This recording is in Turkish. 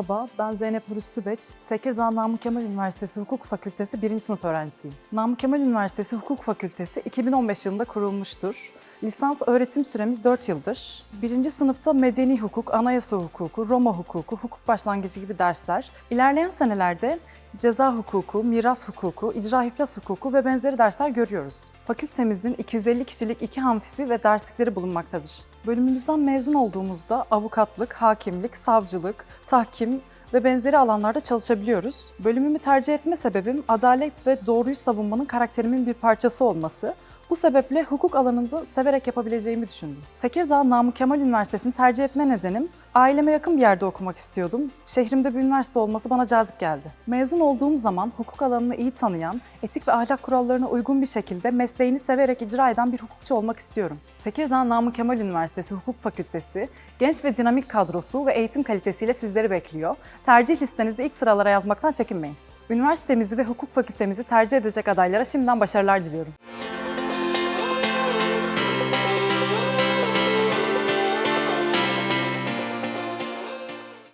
Merhaba, ben Zeynep Hürüstübeç. Tekirdağ Namık Kemal Üniversitesi Hukuk Fakültesi 1. sınıf öğrencisiyim. Namık Kemal Üniversitesi Hukuk Fakültesi 2015 yılında kurulmuştur. Lisans öğretim süremiz 4 yıldır. Birinci sınıfta medeni hukuk, anayasa hukuku, Roma hukuku, hukuk başlangıcı gibi dersler. İlerleyen senelerde ceza hukuku, miras hukuku, icra iflas hukuku ve benzeri dersler görüyoruz. Fakültemizin 250 kişilik iki amfisi ve derslikleri bulunmaktadır. Bölümümüzden mezun olduğumuzda avukatlık, hakimlik, savcılık, tahkim ve benzeri alanlarda çalışabiliyoruz. Bölümümü tercih etme sebebim adalet ve doğruyu savunmanın karakterimin bir parçası olması. Bu sebeple hukuk alanında severek yapabileceğimi düşündüm. Tekirdağ Namık Kemal Üniversitesi'ni tercih etme nedenim, aileme yakın bir yerde okumak istiyordum. Şehrimde bir üniversite olması bana cazip geldi. Mezun olduğum zaman hukuk alanını iyi tanıyan, etik ve ahlak kurallarına uygun bir şekilde mesleğini severek icra eden bir hukukçu olmak istiyorum. Tekirdağ Namık Kemal Üniversitesi Hukuk Fakültesi, genç ve dinamik kadrosu ve eğitim kalitesiyle sizleri bekliyor. Tercih listenizde ilk sıralara yazmaktan çekinmeyin. Üniversitemizi ve hukuk fakültemizi tercih edecek adaylara şimdiden başarılar diliyorum.